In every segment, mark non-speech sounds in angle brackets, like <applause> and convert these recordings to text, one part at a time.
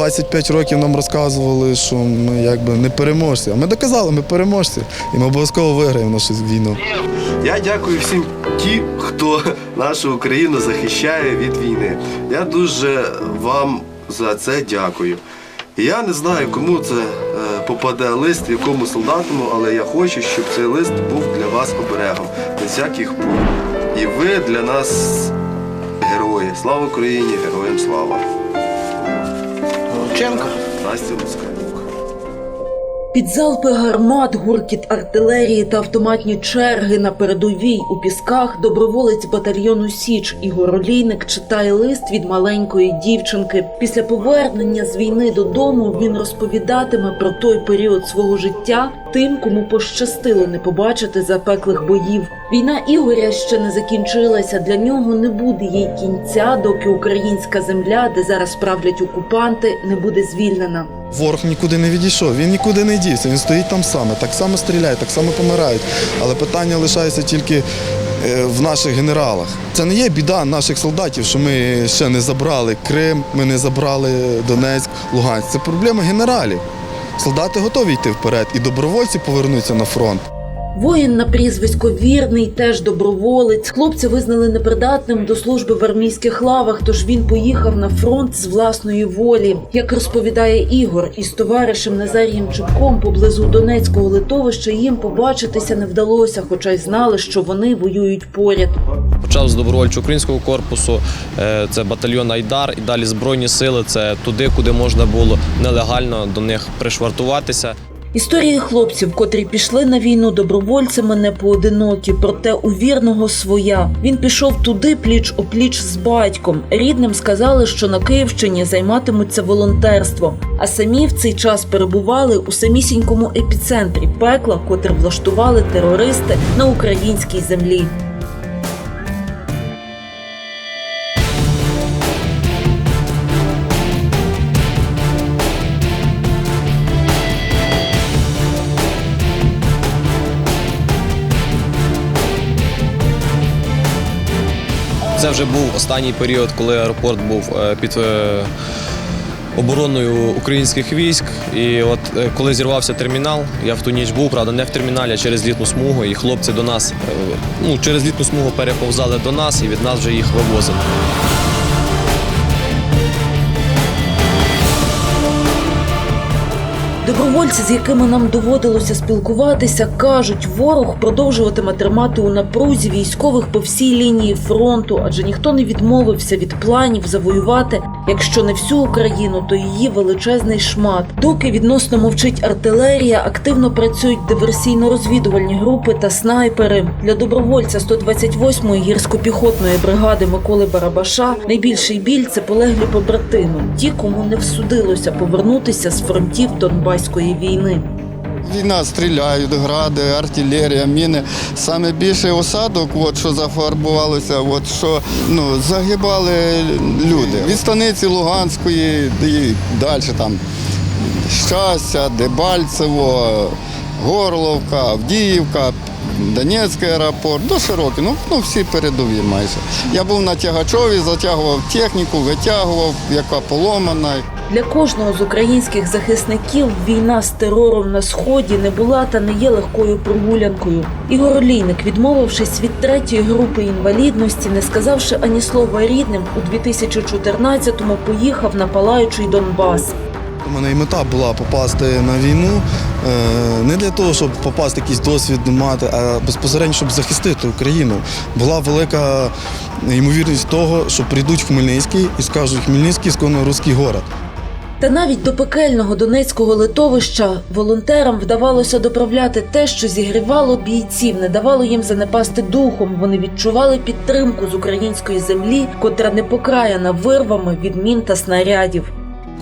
25 років нам розказували, що ми якби не переможці. А ми доказали, ми переможці. І ми обов'язково виграємо нашу війну. Я дякую всім ті, хто нашу Україну захищає від війни. Я дуже вам за це дякую. Я не знаю, кому це е, попаде лист, якому солдатому, але я хочу, щоб цей лист був для вас оберегом на всяких пуль. І ви для нас герої. Слава Україні, героям слава! Лученко. Настя Луцька. Під залпи гармат, гуркіт артилерії та автоматні черги на передовій у пісках доброволець батальйону Січ Ігор Олійник читає лист від маленької дівчинки. Після повернення з війни додому він розповідатиме про той період свого життя тим, кому пощастило не побачити запеклих боїв. Війна Ігоря ще не закінчилася. Для нього не буде їй кінця, доки українська земля, де зараз правлять окупанти, не буде звільнена. Ворог нікуди не відійшов, він нікуди не дівся, він стоїть там саме, так само стріляє, так само помирають. Але питання лишається тільки е, в наших генералах. Це не є біда наших солдатів, що ми ще не забрали Крим, ми не забрали Донецьк, Луганськ. Це проблема генералів. Солдати готові йти вперед, і добровольці повернуться на фронт. Воїн на прізвисько вірний, теж доброволець. Хлопця визнали непридатним до служби в армійських лавах, тож він поїхав на фронт з власної волі. Як розповідає Ігор, із товаришем Назарієм Чубком поблизу Донецького литовища їм побачитися не вдалося, хоча й знали, що вони воюють поряд. Почав з добровольчого українського корпусу, е, це батальйон Айдар, і далі Збройні сили це туди, куди можна було нелегально до них пришвартуватися. Історії хлопців, котрі пішли на війну добровольцями, не поодинокі, проте у вірного своя. Він пішов туди пліч опліч з батьком. Рідним сказали, що на Київщині займатимуться волонтерством, а самі в цей час перебували у самісінькому епіцентрі пекла, котре влаштували терористи на українській землі. Це вже був останній період, коли аеропорт був е, під е, обороною українських військ. І от е, коли зірвався термінал, я в ту ніч був, правда, не в терміналі, а через літну смугу. І хлопці до нас ну, через літну смугу переповзали до нас, і від нас вже їх вивозили. Добровольці, з якими нам доводилося спілкуватися, кажуть, ворог продовжуватиме тримати у напрузі військових по всій лінії фронту, адже ніхто не відмовився від планів завоювати, якщо не всю Україну, то її величезний шмат. Доки відносно мовчить артилерія, активно працюють диверсійно-розвідувальні групи та снайпери. Для добровольця 128-ї гірсько-піхотної бригади Миколи Барабаша найбільший біль це полеглі побратими, ті, кому не всудилося повернутися з фронтів Донбаської війни. Війна стріляють, гради, артилерія, міни. Саме більше осадок, от, що зафарбувалося, от, що ну, загибали люди. Від станиці Луганської і далі там Щастя, Дебальцево, Горловка, Авдіївка, Донецький аеропорт, до широкий, ну, ну всі передові майже. Я був на тягачові, затягував техніку, витягував, яка поломана. Для кожного з українських захисників війна з терором на сході не була та не є легкою прогулянкою. Ігор Олійник, відмовившись від третьої групи інвалідності, не сказавши ані слова рідним, у 2014-му поїхав на палаючий Донбас. У мене і мета була попасти на війну е, не для того, щоб попасти якийсь досвід мати, а безпосередньо, щоб захистити Україну. Була велика ймовірність того, що прийдуть в Хмельницький і скажуть Хмельницький сконо руський город. Та навіть до пекельного донецького литовища волонтерам вдавалося доправляти те, що зігрівало бійців, не давало їм занепасти духом. Вони відчували підтримку з української землі, котра не покраяна вирвами від мін та снарядів.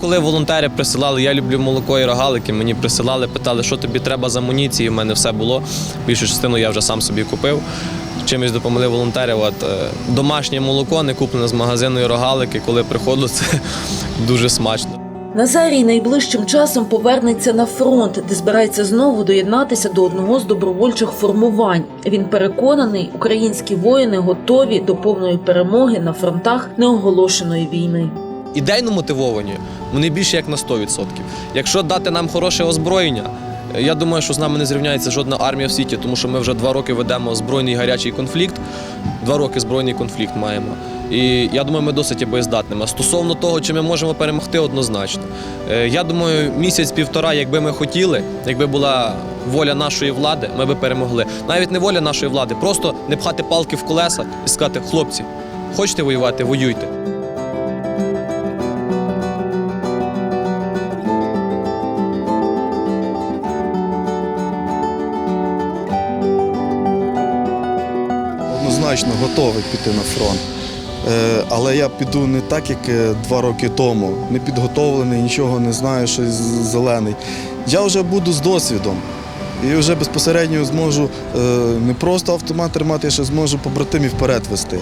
Коли волонтери присилали, я люблю молоко і рогалики, мені присилали, питали, що тобі треба з амуніції. У мене все було. Більшу частину я вже сам собі купив. Чимось допомогли волонтери. От, е, домашнє молоко, не куплене з магазину і рогалики, коли приходжу, це <laughs> дуже смачно. Назарій найближчим часом повернеться на фронт, де збирається знову доєднатися до одного з добровольчих формувань. Він переконаний, українські воїни готові до повної перемоги на фронтах неоголошеної війни. ідейно мотивовані, вони більше як на 100%. Якщо дати нам хороше озброєння, е, я думаю, що з нами не зрівняється жодна армія в світі, тому що ми вже два роки ведемо збройний гарячий конфлікт. Два роки збройний конфлікт маємо. І я думаю, ми досить є боєздатними. Стосовно того, чи ми можемо перемогти, однозначно. Е, Я думаю, місяць-півтора, якби ми хотіли, якби була воля нашої влади, ми би перемогли. Навіть не воля нашої влади, просто не пхати палки в колеса і сказати, хлопці, хочете воювати, воюйте. Однозначно готовий піти на фронт. Е, Але я піду не так, як е, два роки тому. Не підготовлений, нічого не знаю, щось зелений. Я вже буду з досвідом. І вже безпосередньо зможу е, не просто автомат тримати, я ще зможу побратимів вперед вести.